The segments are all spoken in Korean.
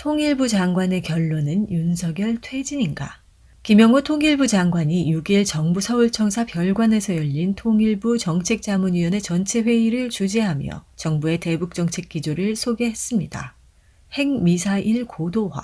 통일부 장관의 결론은 윤석열 퇴진인가? 김영호 통일부 장관이 6일 정부 서울청사 별관에서 열린 통일부 정책자문위원회 전체 회의를 주재하며 정부의 대북 정책 기조를 소개했습니다. 핵미사일 고도화.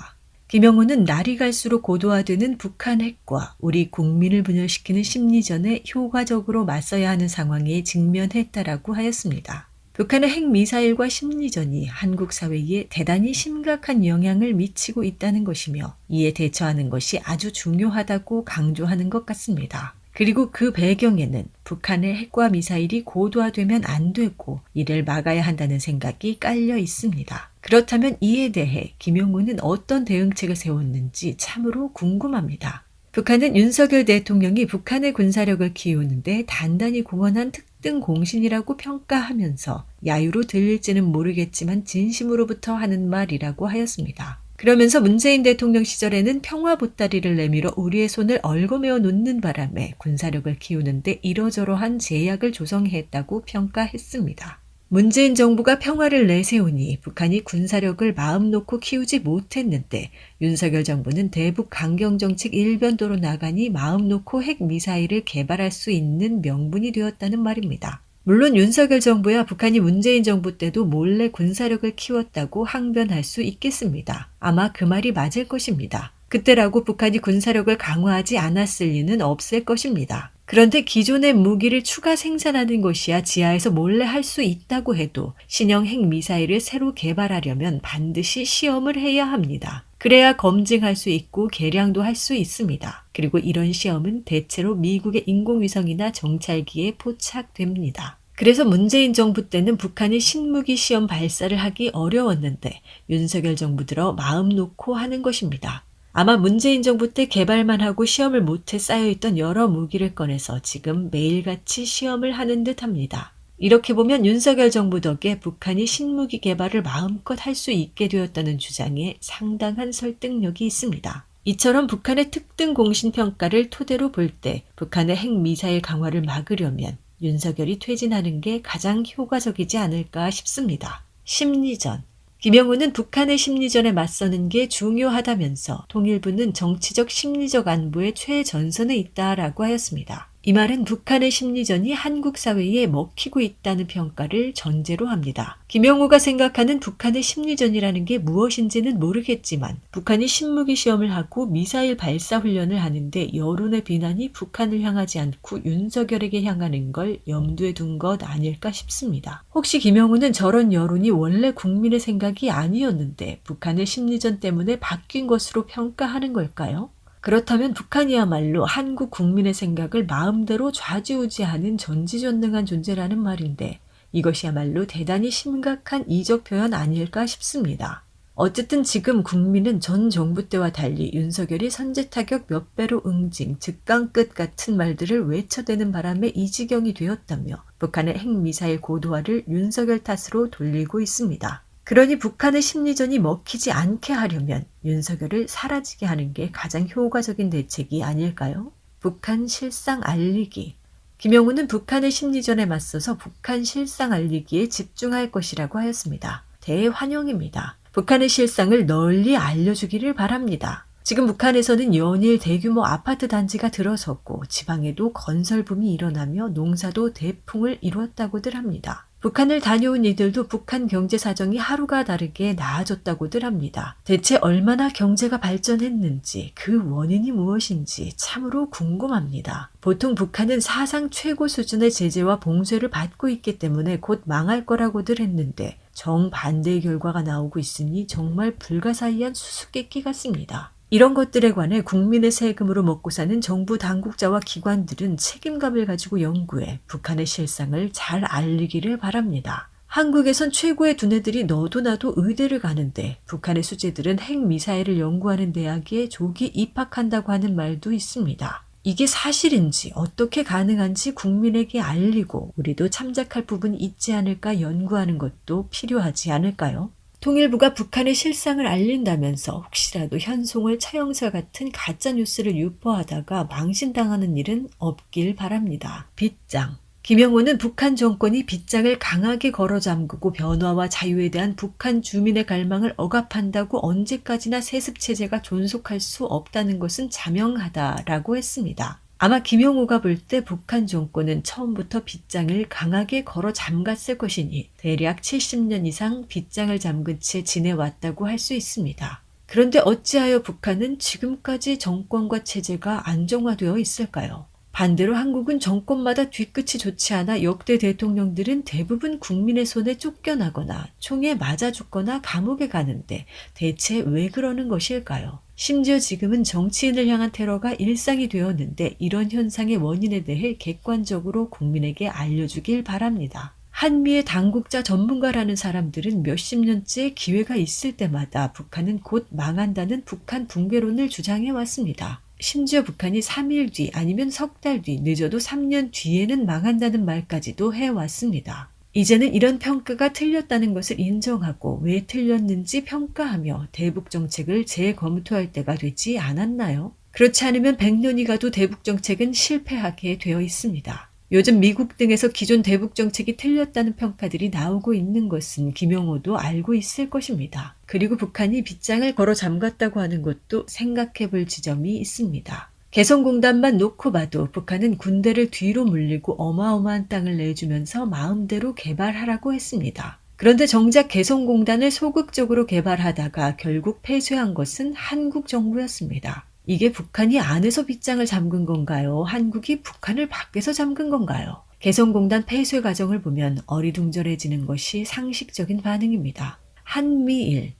김영호는 날이 갈수록 고도화되는 북한 핵과 우리 국민을 분열시키는 심리전에 효과적으로 맞서야 하는 상황에 직면했다라고 하였습니다. 북한의 핵미사일과 심리전이 한국 사회에 대단히 심각한 영향을 미치고 있다는 것이며 이에 대처하는 것이 아주 중요하다고 강조하는 것 같습니다. 그리고 그 배경에는 북한의 핵과 미사일이 고도화되면 안 되고 이를 막아야 한다는 생각이 깔려 있습니다. 그렇다면 이에 대해 김용훈은 어떤 대응책을 세웠는지 참으로 궁금합니다. 북한은 윤석열 대통령이 북한의 군사력을 키우는데 단단히 공헌한 특 등 공신이라고 평가하면서 야유로 들릴지는 모르겠지만 진심으로부터 하는 말이라고 하였습니다. 그러면서 문재인 대통령 시절에는 평화 보따리를 내밀어 우리의 손을 얽어매어 놓는 바람에 군사력을 키우는데 이러저러한 제약을 조성했다고 평가했습니다. 문재인 정부가 평화를 내세우니 북한이 군사력을 마음 놓고 키우지 못했는데 윤석열 정부는 대북 강경정책 일변도로 나가니 마음 놓고 핵미사일을 개발할 수 있는 명분이 되었다는 말입니다. 물론 윤석열 정부야 북한이 문재인 정부 때도 몰래 군사력을 키웠다고 항변할 수 있겠습니다. 아마 그 말이 맞을 것입니다. 그때라고 북한이 군사력을 강화하지 않았을 리는 없을 것입니다. 그런데 기존의 무기를 추가 생산하는 것이야 지하에서 몰래 할 수 있다고 해도 신형 핵미사일을 새로 개발하려면 반드시 시험을 해야 합니다. 그래야 검증할 수 있고 개량도 할 수 있습니다. 그리고 이런 시험은 대체로 미국의 인공위성이나 정찰기에 포착됩니다. 그래서 문재인 정부 때는 북한이 신무기 시험 발사를 하기 어려웠는데 윤석열 정부 들어 마음 놓고 하는 것입니다. 아마 문재인 정부 때 개발만 하고 시험을 못해 쌓여있던 여러 무기를 꺼내서 지금 매일같이 시험을 하는 듯 합니다. 이렇게 보면 윤석열 정부 덕에 북한이 신무기 개발을 마음껏 할 수 있게 되었다는 주장에 상당한 설득력이 있습니다. 이처럼 북한의 특등 공신 평가를 토대로 볼 때 북한의 핵미사일 강화를 막으려면 윤석열이 퇴진하는 게 가장 효과적이지 않을까 싶습니다. 심리전. 김영우는 북한의 심리전에 맞서는 게 중요하다면서 통일부는 정치적 심리적 안보의 최전선에 있다라고 하였습니다. 이 말은 북한의 심리전이 한국 사회에 먹히고 있다는 평가를 전제로 합니다. 김영우가 생각하는 북한의 심리전이라는 게 무엇인지는 모르겠지만 북한이 신무기 시험을 하고 미사일 발사 훈련을 하는데 여론의 비난이 북한을 향하지 않고 윤석열에게 향하는 걸 염두에 둔 것 아닐까 싶습니다. 혹시 김영우는 저런 여론이 원래 국민의 생각이 아니었는데 북한의 심리전 때문에 바뀐 것으로 평가하는 걸까요? 그렇다면 북한이야말로 한국 국민의 생각을 마음대로 좌지우지하는 전지전능한 존재라는 말인데 이것이야말로 대단히 심각한 이적 표현 아닐까 싶습니다. 어쨌든 지금 국민은 전 정부 때와 달리 윤석열이 선제 타격 몇 배로 응징, 즉강 끝 같은 말들을 외쳐대는 바람에 이 지경이 되었다며 북한의 핵미사일 고도화를 윤석열 탓으로 돌리고 있습니다. 그러니 북한의 심리전이 먹히지 않게 하려면 윤석열을 사라지게 하는 게 가장 효과적인 대책이 아닐까요? 북한 실상 알리기. 김영우는 북한의 심리전에 맞서서 북한 실상 알리기에 집중할 것이라고 하였습니다. 대환영입니다. 북한의 실상을 널리 알려주기를 바랍니다. 지금 북한에서는 연일 대규모 아파트 단지가 들어섰고 지방에도 건설붐이 일어나며 농사도 대풍을 이루었다고들 합니다. 북한을 다녀온 이들도 북한 경제 사정이 하루가 다르게 나아졌다고들 합니다. 대체 얼마나 경제가 발전했는지 그 원인이 무엇인지 참으로 궁금합니다. 보통 북한은 사상 최고 수준의 제재와 봉쇄를 받고 있기 때문에 곧 망할 거라고들 했는데 정반대의 결과가 나오고 있으니 정말 불가사의한 수수께끼 같습니다. 이런 것들에 관해 국민의 세금으로 먹고 사는 정부 당국자와 기관들은 책임감을 가지고 연구해 북한의 실상을 잘 알리기를 바랍니다. 한국에선 최고의 두뇌들이 너도 나도 의대를 가는데 북한의 수재들은 핵미사일을 연구하는 대학에 조기 입학한다고 하는 말도 있습니다. 이게 사실인지 어떻게 가능한지 국민에게 알리고 우리도 참작할 부분이 있지 않을까 연구하는 것도 필요하지 않을까요? 통일부가 북한의 실상을 알린다면서 혹시라도 현송월 차영사 같은 가짜 뉴스를 유포하다가 망신당하는 일은 없길 바랍니다. 빗장 김영호는 북한 정권이 빗장을 강하게 걸어 잠그고 변화와 자유에 대한 북한 주민의 갈망을 억압한다고 언제까지나 세습 체제가 존속할 수 없다는 것은 자명하다라고 했습니다. 아마 김영호가 볼 때 북한 정권은 처음부터 빗장을 강하게 걸어 잠갔을 것이니 대략 70년 이상 빗장을 잠근 채 지내왔다고 할 수 있습니다. 그런데 어찌하여 북한은 지금까지 정권과 체제가 안정화되어 있을까요? 반대로 한국은 정권마다 뒤끝이 좋지 않아 역대 대통령들은 대부분 국민의 손에 쫓겨나거나 총에 맞아 죽거나 감옥에 가는데 대체 왜 그러는 것일까요? 심지어 지금은 정치인을 향한 테러가 일상이 되었는데 이런 현상의 원인에 대해 객관적으로 국민에게 알려주길 바랍니다. 한미의 당국자 전문가라는 사람들은 몇십 년째 기회가 있을 때마다 북한은 곧 망한다는 북한 붕괴론을 주장해 왔습니다. 심지어 북한이 3일 뒤 아니면 석 달 뒤 늦어도 3년 뒤에는 망한다는 말까지도 해왔습니다. 이제는 이런 평가가 틀렸다는 것을 인정하고 왜 틀렸는지 평가하며 대북 정책을 재검토할 때가 되지 않았나요? 그렇지 않으면 100년이 가도 대북 정책은 실패하게 되어 있습니다. 요즘 미국 등에서 기존 대북 정책이 틀렸다는 평가들이 나오고 있는 것은 김용호도 알고 있을 것입니다. 그리고 북한이 빗장을 걸어 잠갔다고 하는 것도 생각해 볼 지점이 있습니다. 개성공단만 놓고 봐도 북한은 군대를 뒤로 물리고 어마어마한 땅을 내주면서 마음대로 개발하라고 했습니다. 그런데 정작 개성공단을 소극적으로 개발하다가 결국 폐쇄한 것은 한국 정부였습니다. 이게 북한이 안에서 빗장을 잠근 건가요? 한국이 북한을 밖에서 잠근 건가요? 개성공단 폐쇄 과정을 보면 어리둥절해지는 것이 상식적인 반응입니다. 한미일.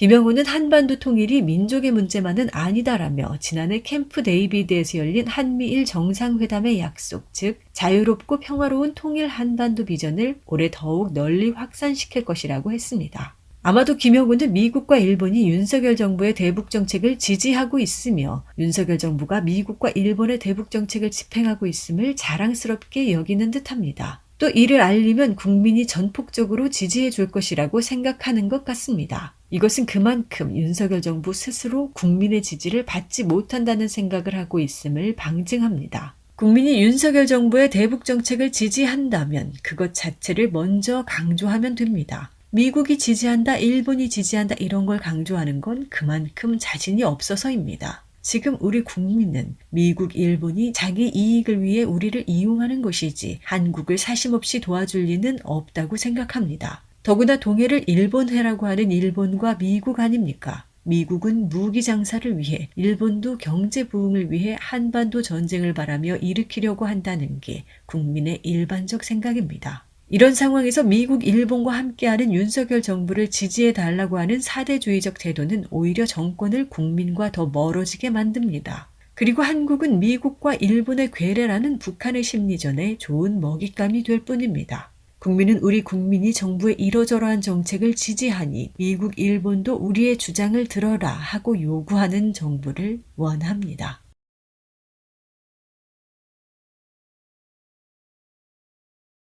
김영우는 한반도 통일이 민족의 문제만은 아니다라며 지난해 캠프 데이비드에서 열린 한미일 정상회담의 약속, 즉 자유롭고 평화로운 통일 한반도 비전을 올해 더욱 널리 확산시킬 것이라고 했습니다. 아마도 김영우는 미국과 일본이 윤석열 정부의 대북 정책을 지지하고 있으며 윤석열 정부가 미국과 일본의 대북 정책을 집행하고 있음을 자랑스럽게 여기는 듯합니다. 또 이를 알리면 국민이 전폭적으로 지지해 줄 것이라고 생각하는 것 같습니다. 이것은 그만큼 윤석열 정부 스스로 국민의 지지를 받지 못한다는 생각을 하고 있음을 방증합니다. 국민이 윤석열 정부의 대북 정책을 지지한다면 그것 자체를 먼저 강조하면 됩니다. 미국이 지지한다, 일본이 지지한다 이런 걸 강조하는 건 그만큼 자신이 없어서입니다. 지금 우리 국민은 미국, 일본이 자기 이익을 위해 우리를 이용하는 것이지 한국을 사심없이 도와줄 리는 없다고 생각합니다. 더구나 동해를 일본해라고 하는 일본과 미국 아닙니까? 미국은 무기 장사를 위해, 일본도 경제 부흥을 위해 한반도 전쟁을 바라며 일으키려고 한다는 게 국민의 일반적 생각입니다. 이런 상황에서 미국, 일본과 함께하는 윤석열 정부를 지지해 달라고 하는 사대주의적 태도는 오히려 정권을 국민과 더 멀어지게 만듭니다. 그리고 한국은 미국과 일본의 괴뢰라는 북한의 심리전에 좋은 먹잇감이 될 뿐입니다. 국민은 우리 국민이 정부의 이러저러한 정책을 지지하니 미국, 일본도 우리의 주장을 들어라 하고 요구하는 정부를 원합니다.